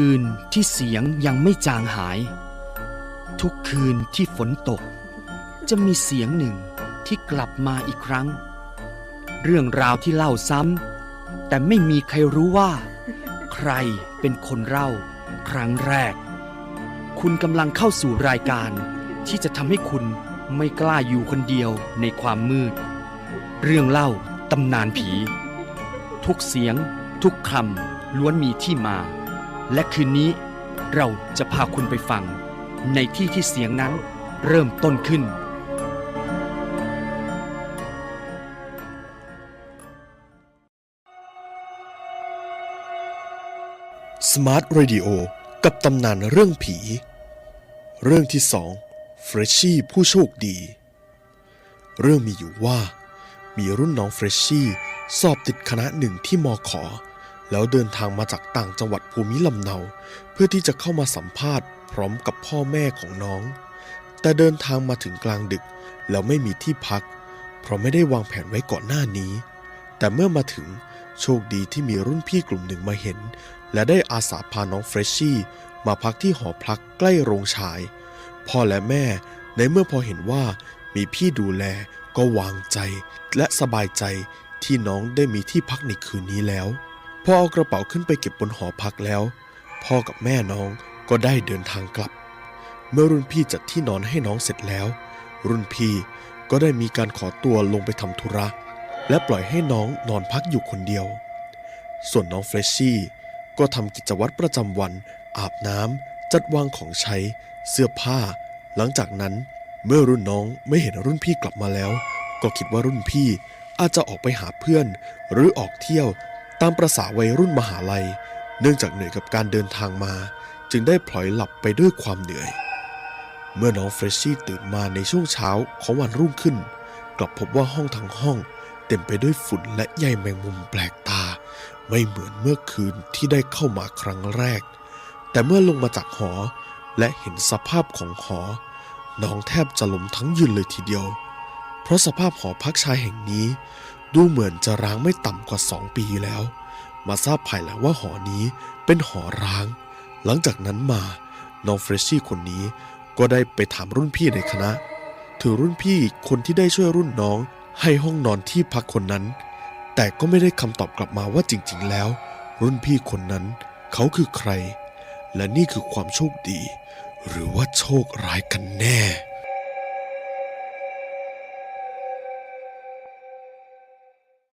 คืนที่เสียงยังไม่จางหาย ทุกคืนที่ฝนตก จะมีเสียงหนึ่งที่กลับมาอีกครั้ง เรื่องราวที่เล่าซ้ำแต่ไม่มีใครรู้ว่า ใครเป็นคนเล่า ครั้งแรก คุณกำลังเข้าสู่รายการ ที่จะทำให้คุณไม่กล้าอยู่คนเดียวในความมืด เรื่องเล่าตำนานผี ทุกเสียง ทุกคำล้วนมีที่มา และคืนนี้เราจะพาคุณไปฟัง ในที่ที่เสียงนั้นเริ่มต้นขึ้น Smart Radio กับตำนานเรื่องผี เรื่องที่สองเฟรชชี่ผู้โชคดี เรื่องมีอยู่ว่า มีรุ่นน้องเฟรชชี่สอบติดคณะหนึ่งที่มอขอ แล้วเดินทางมาจากต่างจังหวัดภูมิลำเนา เพื่อที่จะเข้ามาสัมภาษณ์พร้อมกับพ่อแม่ของน้อง แต่เดินทางมาถึงกลางดึก แล้วไม่มีที่พัก เพราะไม่ได้วางแผนไว้ก่อนหน้านี้ แต่เมื่อมาถึงโชคดีที่มีรุ่นพี่กลุ่มหนึ่งมาเห็น และได้อาสาพาน้องเฟรชชี่มาพักที่หอพักใกล้โรงชาย พ่อและแม่ในเมื่อพอเห็นว่ามีพี่ดูแลก็วางใจ และสบายใจที่น้องได้มีที่พักในคืนนี้แล้ว พอเอากระเป๋าขึ้นไปเก็บบนหอพักแล้ว พ่อกับแม่น้องก็ได้เดินทางกลับ เมื่อรุ่นพี่จัดที่นอนให้น้องเสร็จแล้ว รุ่นพี่ก็ได้มีการขอตัวลงไปทำธุระ และปล่อยให้น้องนอนพักอยู่คนเดียว ส่วนน้องเฟรชชี่ก็ทำกิจวัตรประจำวัน อาบน้ำจัดวางของใช้ เสื้อผ้า หลังจากนั้น เมื่อรุ่นน้องไม่เห็นรุ่นพี่กลับมาแล้ว ก็คิดว่ารุ่นพี่อาจจะออกไปหาเพื่อน หรือออกเที่ยวามประษาวัยรุ่นมหาลัย เนื่องจากเหนื่อยกับการเดินทางมา จึงได้พลอยหลับไปด้วยความเหนื่อย เมื่อน้องเฟรชชี่ตื่นมาในช่วงเช้าของวันรุ่งขึ้น กลับพบว่าห้องทั้งห้อง เต็มไปด้วยฝุ่นและใยแมงมุมแปลกตา ไม่เหมือนเมื่อคืนที่ได้เข้ามาครั้งแรก แต่เมื่อลงมาจากหอและเห็นสภาพของหอ น้องแทบจะล้มทั้งยืนเลยทีเดียว เพราะสภาพหอพักชายแห่งนี้ ดูเหมือนจะร้างไม่ต่ำกว่าสองปีแล้ว มาทราบภายหลังว่าหอนี้เป็นหอร้าง หลังจากนั้นมาน้องเฟรชชี่คนนี้ก็ได้ไปถามรุ่นพี่ในคณะ ถึงรุ่นพี่คนที่ได้ช่วยรุ่นน้องให้ห้องนอนที่พักคนนั้น แต่ก็ไม่ได้คำตอบกลับมาว่าจริง ๆ แล้ว รุ่นพี่คนนั้นเขาคือใคร และนี่คือความโชคดี หรือว่าโชคร้ายกันแน่